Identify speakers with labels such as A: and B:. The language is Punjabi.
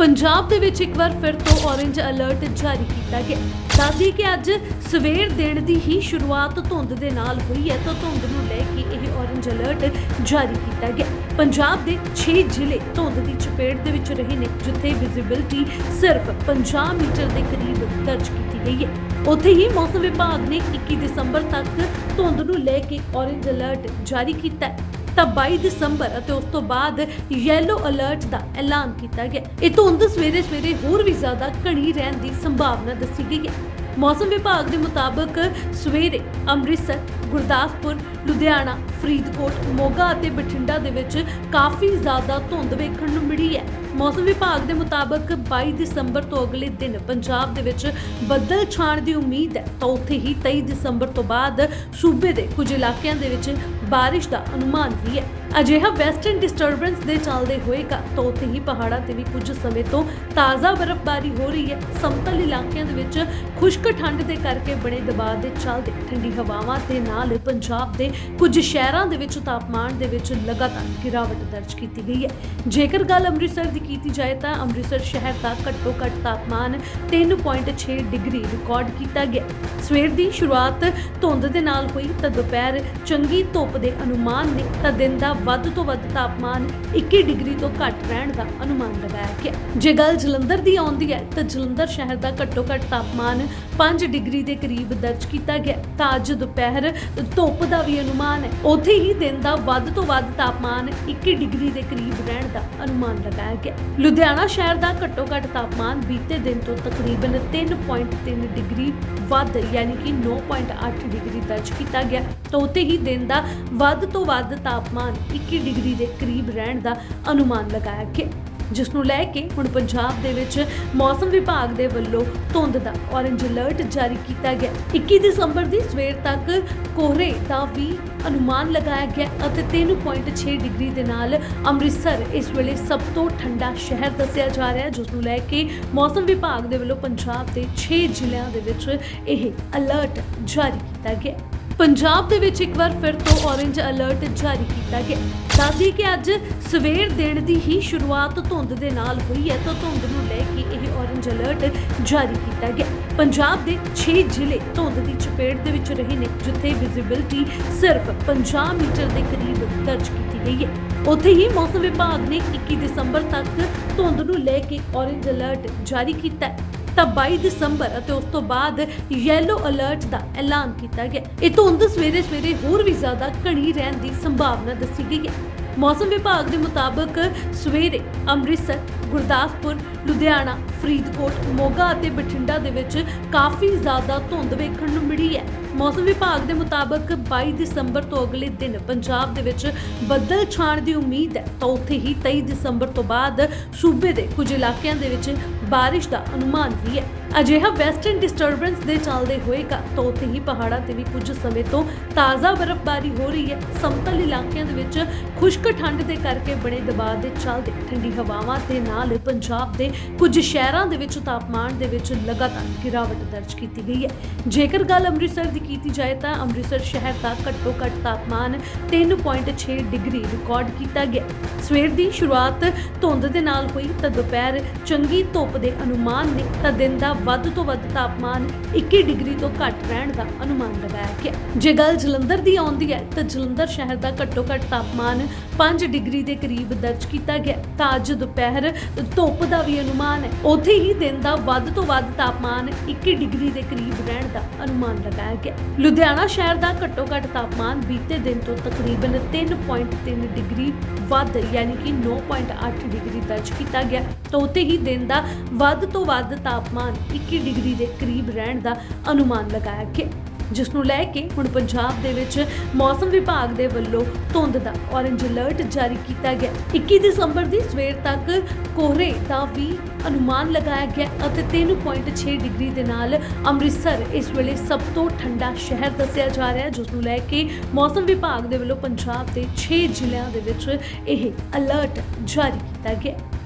A: ਪੰਜਾਬ ਦੇ ਵਿੱਚ ਇੱਕ ਵਾਰ ਫਿਰ ਤੋਂ ਔਰੇਂਜ ਅਲਰਟ ਜਾਰੀ ਕੀਤਾ ਗਿਆ। ਦੱਸਦੀ ਕਿ ਅੱਜ ਸਵੇਰ ਦਿਨ ਦੀ ਹੀ ਸ਼ੁਰੂਆਤ ਧੁੰਦ ਦੇ ਨਾਲ ਹੋਈ ਹੈ, ਤਾਂ ਧੁੰਦ ਨੂੰ ਲੈ ਕੇ ਇਹ ਔਰੇਂਜ ਅਲਰਟ ਜਾਰੀ ਕੀਤਾ ਗਿਆ। ਪੰਜਾਬ ਦੇ 6 ਜ਼ਿਲ੍ਹੇ ਧੁੰਦ ਦੀ ਚਪੇਟ ਦੇ ਵਿੱਚ ਰਹੇ ਨੇ, ਜਿੱਥੇ ਵਿਜ਼ਿਬਿਲਟੀ ਸਿਰਫ 50 ਮੀਟਰ ਦੇ ਕਰੀਬ ਦਰਜ ਕੀਤੀ ਗਈ ਹੈ। ਉੱਥੇ ਹੀ ਮੌਸਮ ਵਿਭਾਗ ਨੇ 21 ਦਸੰਬਰ ਤੱਕ ਧੁੰਦ ਨੂੰ ਲੈ ਕੇ ਔਰੇਂਜ ਅਲਰਟ ਜਾਰੀ ਕੀਤਾ ਹੈ। ਤਾਂ 22 ਦਸੰਬਰ ਅਤੇ ਉਸ ਤੋਂ ਬਾਅਦ ਯੈਲੋ ਅਲਰਟ ਦਾ ਐਲਾਨ ਕੀਤਾ ਗਿਆ। ਇਹ ਧੁੰਦ ਸਵੇਰੇ ਸਵੇਰੇ ਹੋਰ ਵੀ ਜ਼ਿਆਦਾ ਘਣੀ ਰਹਿਣ ਦੀ ਸੰਭਾਵਨਾ ਦੱਸੀ ਗਈ ਹੈ। ਮੌਸਮ ਵਿਭਾਗ ਦੇ ਮੁਤਾਬਕ ਸਵੇਰੇ ਅੰਮ੍ਰਿਤਸਰ, ਗੁਰਦਾਸਪੁਰ, ਲੁਧਿਆਣਾ, ਫਰੀਦਕੋਟ, ਮੋਗਾ ਅਤੇ ਬਠਿੰਡਾ ਦੇ ਵਿੱਚ ਕਾਫੀ ਜ਼ਿਆਦਾ ਧੁੰਦ ਵੇਖਣ ਨੂੰ ਮਿਲੀ ਹੈ। ਮੌਸਮ ਵਿਭਾਗ ਦੇ ਮੁਤਾਬਕ 22 ਦਸੰਬਰ ਤੋਂ ਅਗਲੇ ਦਿਨ ਪੰਜਾਬ ਦੇ ਵਿੱਚ ਬੱਦਲ ਛਾਣ ਦੀ ਉਮੀਦ ਹੈ। ਤਾਂ ਉੱਥੇ ਹੀ 23 ਦਸੰਬਰ ਤੋਂ ਬਾਅਦ ਸੂਬੇ ਦੇ ਕੁਝ ਇਲਾਕਿਆਂ ਦੇ ਵਿੱਚ ਬਾਰਿਸ਼ ਦਾ ਅਨੁਮਾਨ ਵੀ ਹੈ। ਅਜਿਹਾ ਵੈਸਟਰਨ ਡਿਸਟਰਬੈਂਸ ਦੇ ਚੱਲਦੇ ਹੋਏਗਾ ਤਾਂ ਉੱਥੇ ਹੀ ਪਹਾੜਾਂ ਤੇ ਵੀ ਕੁਝ ਸਮੇਂ ਤੋਂ ਤਾਜ਼ਾ ਬਰਫ਼ਬਾਰੀ ਹੋ ਰਹੀ ਹੈ। ਸਮਤਲ ਇਲਾਕਿਆਂ ਦੇ ਵਿੱਚ ਖੁਸ਼ਕ ਠੰਡ ਦੇ ਕਰਕੇ ਬਣੇ ਦਬਾਅ ਦੇ ਚੱਲਦੇ ਠੰਡੀ ਹਵਾਵਾਂ ਦੇ ਨਾਲ ਪੰਜਾਬ ਦੇ ਕੁਝ ਸ਼ਹਿਰਾਂ ਦੇ ਵਿੱਚ ਤਾਪਮਾਨ ਦੇ ਵਿੱਚ ਲਗਾਤਾਰ ਗਿਰਾਵਟ ਦਰਜ ਕੀਤੀ ਗਈ ਹੈ। ਜੇਕਰ ਗੱਲ ਅੰਮ੍ਰਿਤਸਰ ਦੀ ਕੀਤੀ ਜਾਏ ਤਾਂ ਅੰਮ੍ਰਿਤਸਰ ਸ਼ਹਿਰ ਦਾ ਘੱਟੋ ਘੱਟ ਤਾਪਮਾਨ 3.6 ਡਿਗਰੀ ਰਿਕਾਰਡ ਕੀਤਾ ਗਿਆ ਸਵੇਰ ਦੀ ਸ਼ੁਰੂਆਤ ਧੁੰਦ ਦੇ ਨਾਲ ਹੋਈ ਤਾਂ ਦੁਪਹਿਰ ਚੰਗੀ ਧੁੱਪ ਦੇ ਅਨੁਮਾਨ ਨੇ ਤਾਂ ਦਿਨ ਦਾ ਵੱਧ ਤੋਂ ਵੱਧ ਤਾਪਮਾਨ 21 ਡਿਗਰੀ ਤੋਂ ਘੱਟ ਰਹਿਣ ਦਾ ਅਨੁਮਾਨ ਲਗਾਇਆ ਗਿਆ। ਜੇ ਗੱਲ ਜਲੰਧਰ ਦੀ ਆਉਂਦੀ ਹੈ, ਤਾਂ ਜਲੰਧਰ ਸ਼ਹਿਰ ਦਾ ਘੱਟੋ ਘੱਟ ਤਾਪਮਾਨ 5 ਡਿਗਰੀ ਦੇ ਕਰੀਬ ਦਰਜ ਕੀਤਾ ਗਿਆ। ਤਾਂ ਅੱਜ ਦੁਪਹਿਰ ਧੁੱਪ ਦਾ ਵੀ ਅਨੁਮਾਨ ਹੈ। ਉੱਥੇ ਹੀ ਦਿਨ ਦਾ ਵੱਧ ਤੋਂ ਵੱਧ ਤਾਪਮਾਨ 21 ਡਿਗਰੀ ਦੇ ਕਰੀਬ ਰਹਿਣ ਦਾ ਅਨੁਮਾਨ ਲਗਾਇਆ ਗਿਆ। ਲੁਧਿਆਣਾ ਸ਼ਹਿਰ ਦਾ ਘੱਟੋ ਘੱਟ ਤਾਪਮਾਨ ਬੀਤੇ ਦਿਨ ਤੋਂ ਤਕਰੀਬਨ 3.3 ਡਿਗਰੀ ਵੱਧ, ਯਾਨੀ ਕਿ 9.8 ਡਿਗਰੀ ਦਰਜ ਕੀਤਾ ਗਿਆ। ਤਾਂ ਉੱਥੇ ਹੀ ਦਿਨ ਦਾ ਵੱਧ ਤੋਂ ਵੱਧ ਤਾਪਮਾਨ 21 ਡਿਗਰੀ ਦੇ ਕਰੀਬ ਰਹਿਣ ਦਾ ਅਨੁਮਾਨ ਲਗਾਇਆ ਗਿਆ ਜਿਸ ਨੂੰ ਲੈ ਕੇ ਹੁਣ ਪੰਜਾਬ ਦੇ ਵਿੱਚ ਮੌਸਮ ਵਿਭਾਗ ਦੇ ਵੱਲੋਂ ਧੁੰਦ ਦਾ ਔਰੰਜ ਅਲਰਟ ਜਾਰੀ ਕੀਤਾ ਗਿਆ। 21 ਦਸੰਬਰ ਦੀ ਸਵੇਰ ਤੱਕ ਕੋਹਰੇ ਦਾ ਵੀ ਅਨੁਮਾਨ ਲਗਾਇਆ ਗਿਆ ਅਤੇ 3.6 ਡਿਗਰੀ ਦੇ ਨਾਲ ਅੰਮ੍ਰਿਤਸਰ ਇਸ ਵੇਲੇ ਸਭ ਤੋਂ ਠੰਡਾ ਸ਼ਹਿਰ ਦੱਸਿਆ ਜਾ ਰਿਹਾ ਹੈ ਜਿਸ ਨੂੰ ਲੈ ਕੇ ਮੌਸਮ ਵਿਭਾਗ ਦੇ ਵੱਲੋਂ ਪੰਜਾਬ ਦੇ 6 ਜ਼ਿਲ੍ਹਿਆਂ ਦੇ ਵਿੱਚ ਇਹ ਅਲਰਟ ਜਾਰੀ ਕੀਤਾ ਗਿਆ। ਪੰਜਾਬ ਦੇ ਵਿੱਚ ਇੱਕ ਵਾਰ ਫਿਰ ਤੋਂ ਔਰੇਂਜ ਅਲਰਟ ਜਾਰੀ ਕੀਤਾ ਗਿਆ। ਦੱਸਦੀ ਕਿ ਅੱਜ ਸਵੇਰ ਦਿਨ ਦੀ ਹੀ ਸ਼ੁਰੂਆਤ ਧੁੰਦ ਦੇ ਨਾਲ ਹੋਈ ਹੈ, ਤਾਂ ਧੁੰਦ ਨੂੰ ਲੈ ਕੇ ਇਹ ਔਰੇਂਜ ਅਲਰਟ ਜਾਰੀ ਕੀਤਾ ਗਿਆ। ਪੰਜਾਬ ਦੇ 6 ਜ਼ਿਲ੍ਹੇ ਧੁੰਦ ਦੀ ਚਪੇਟ ਦੇ ਵਿੱਚ ਰਹੇ ਨੇ, ਜਿੱਥੇ ਵਿਜ਼ਿਬਿਲਟੀ ਸਿਰਫ 50 ਮੀਟਰ ਦੇ ਕਰੀਬ ਦਰਜ ਕੀਤੀ ਗਈ ਹੈ। ਉੱਥੇ ਹੀ ਮੌਸਮ ਵਿਭਾਗ ਨੇ 21 ਦਸੰਬਰ ਤੱਕ ਧੁੰਦ ਨੂੰ ਲੈ ਕੇ ਔਰੇਂਜ ਅਲਰਟ ਜਾਰੀ ਕੀਤਾ ਹੈ। ਤਾਂ 22 ਦਸੰਬਰ ਅਤੇ ਉਸ ਤੋਂ ਬਾਅਦ ਯੈਲੋ ਅਲਰਟ ਦਾ ਐਲਾਨ ਕੀਤਾ ਗਿਆ। ਇਹ ਧੁੰਦ ਸਵੇਰੇ ਸਵੇਰੇ ਹੋਰ ਵੀ ਜ਼ਿਆਦਾ ਘਣੀ ਰਹਿਣ ਦੀ ਸੰਭਾਵਨਾ ਦੱਸੀ ਗਈ ਹੈ। ਮੌਸਮ ਵਿਭਾਗ ਦੇ ਮੁਤਾਬਕ ਸਵੇਰੇ ਅੰਮ੍ਰਿਤਸਰ, ਗੁਰਦਾਸਪੁਰ, ਲੁਧਿਆਣਾ, ਫਰੀਦਕੋਟ, ਮੋਗਾ ਅਤੇ ਬਠਿੰਡਾ ਦੇ ਵਿੱਚ ਕਾਫੀ ਜ਼ਿਆਦਾ ਧੁੰਦ ਵੇਖਣ ਨੂੰ ਮਿਲੀ ਹੈ। ਮੌਸਮ ਵਿਭਾਗ ਦੇ ਮੁਤਾਬਕ 22 ਦਸੰਬਰ ਤੋਂ ਅਗਲੇ ਦਿਨ ਪੰਜਾਬ ਦੇ ਵਿੱਚ ਬੱਦਲ ਛਾਣ ਦੀ ਉਮੀਦ ਹੈ। ਤਾਂ ਉੱਥੇ ਹੀ 23 ਦਸੰਬਰ ਤੋਂ ਬਾਅਦ ਸੂਬੇ ਦੇ ਕੁਝ ਇਲਾਕਿਆਂ ਦੇ ਵਿੱਚ ਬਾਰਿਸ਼ ਦਾ ਅਨੁਮਾਨ ਵੀ ਹੈ। ਅਜਿਹਾ ਵੈਸਟਰਨ ਡਿਸਟਰਬੈਂਸ ਦੇ ਚੱਲਦੇ ਹੋਏਗਾ ਤਾਂ ਉੱਥੇ ਹੀ ਪਹਾੜਾਂ ਤੇ ਵੀ ਕੁਝ ਸਮੇਂ ਤੋਂ ਤਾਜ਼ਾ ਬਰਫ਼ਬਾਰੀ ਹੋ ਰਹੀ ਹੈ। ਸਮਤਲ ਇਲਾਕਿਆਂ ਦੇ ਵਿੱਚ ਖੁਸ਼ਕ ਠੰਡ ਦੇ ਕਰਕੇ ਬਣੇ ਦਬਾਅ ਦੇ ਚੱਲਦੇ ਠੰਡੀ ਹਵਾਵਾਂ ਦੇ ਨਾਲ ਪੰਜਾਬ ਦੇ ਕੁਝ ਸ਼ਹਿਰਾਂ ਦੇ ਵਿੱਚ ਤਾਪਮਾਨ ਦੇ ਵਿੱਚ ਲਗਾਤਾਰ ਗਿਰਾਵਟ ਦਰਜ ਕੀਤੀ ਗਈ ਹੈ। ਜੇਕਰ ਗੱਲ ਅੰਮ੍ਰਿਤਸਰ ਦੀ ਕੀਤੀ ਜਾਏ ਤਾਂ ਅੰਮ੍ਰਿਤਸਰ ਸ਼ਹਿਰ ਦਾ ਘੱਟੋ ਘੱਟ ਤਾਪਮਾਨ 3.6 ਡਿਗਰੀ ਰਿਕਾਰਡ ਕੀਤਾ ਗਿਆ। ਸਵੇਰ ਦੀ ਸ਼ੁਰੂਆਤ ਧੁੰਦ ਦੇ ਨਾਲ ਹੋਈ ਤਾਂ ਦੁਪਹਿਰ ਚੰਗੀ ਧੁੱਪ ਦੇ ਅਨੁਮਾਨ ਨੇ ਤਾਂ ਦਿਨ ਦਾ ਵੱਧ ਤੋਂ ਵੱਧ ਤਾਪਮਾਨ 21 ਡਿਗਰੀ ਤੋਂ ਘੱਟ ਰਹਿਣ ਦਾ ਅਨੁਮਾਨ ਲਗਾਇਆ ਗਿਆ। ਜੇ ਗੱਲ ਜਲੰਧਰ ਦੀ ਆਉਂਦੀ ਹੈ ਤਾਂ ਜਲੰਧਰ ਸ਼ਹਿਰ ਦਾ ਘੱਟੋ ਘੱਟ ਤਾਪਮਾਨ 5 ਡਿਗਰੀ ਦੇ ਕਰੀਬ ਦਰਜ ਕੀਤਾ ਗਿਆ। ਤਾਂ ਅੱਜ ਦੁਪਹਿਰ ਧੁੱਪ ਦਾ ਵੀ ਅਨੁਮਾਨ ਹੈ। ਉੱਥੇ ਹੀ ਦਿਨ ਦਾ ਵੱਧ ਤੋਂ ਵੱਧ ਤਾਪਮਾਨ 21 ਡਿਗਰੀ ਦੇ ਕਰੀਬ ਰਹਿਣ ਦਾ ਅਨੁਮਾਨ ਲਗਾਇਆ ਗਿਆ। ਲੁਧਿਆਣਾ ਸ਼ਹਿਰ ਦਾ ਘੱਟੋ ਘੱਟ ਤਾਪਮਾਨ ਬੀਤੇ ਦਿਨ ਤੋਂ ਤਕਰੀਬਨ 3.3 ਡਿਗਰੀ ਵੱਧ, ਯਾਨੀ ਕਿ 9.8 ਡਿਗਰੀ ਦਰਜ ਕੀਤਾ ਗਿਆ। ਤਾਂ ਉੱਥੇ ਹੀ ਦਿਨ ਦਾ ਵੱਧ ਤੋਂ ਵੱਧ ਤਾਪਮਾਨ 21 ਡਿਗਰੀ ਦੇ ਕਰੀਬ ਰਹਿਣ ਦਾ ਅਨੁਮਾਨ ਲਗਾਇਆ ਗਿਆ। ਜਿਸ ਨੂੰ ਲੈ ਕੇ ਹੁਣ ਪੰਜਾਬ ਦੇ ਵਿੱਚ ਮੌਸਮ ਵਿਭਾਗ ਦੇ ਵੱਲੋਂ ਧੁੰਦ ਦਾ ਔਰੰਜ ਅਲਰਟ ਜਾਰੀ ਕੀਤਾ ਗਿਆ। 21 ਦਸੰਬਰ ਦੀ ਸਵੇਰ ਤੱਕ ਕੋਹਰੇ ਦਾ ਵੀ ਅਨੁਮਾਨ ਲਗਾਇਆ ਗਿਆ ਅਤੇ 3.6 ਡਿਗਰੀ ਦੇ ਨਾਲ ਅੰਮ੍ਰਿਤਸਰ ਇਸ ਵੇਲੇ ਸਭ ਤੋਂ ਠੰਡਾ ਸ਼ਹਿਰ ਦੱਸਿਆ ਜਾ ਰਿਹਾ ਹੈ ਜਿਸ ਨੂੰ ਲੈ ਕੇ ਮੌਸਮ ਵਿਭਾਗ ਦੇ ਵੱਲੋਂ ਪੰਜਾਬ ਦੇ 6 ਜ਼ਿਲ੍ਹਿਆਂ ਦੇ ਵਿੱਚ ਇਹ ਅਲਰਟ ਜਾਰੀ ਕੀਤਾ ਗਿਆ।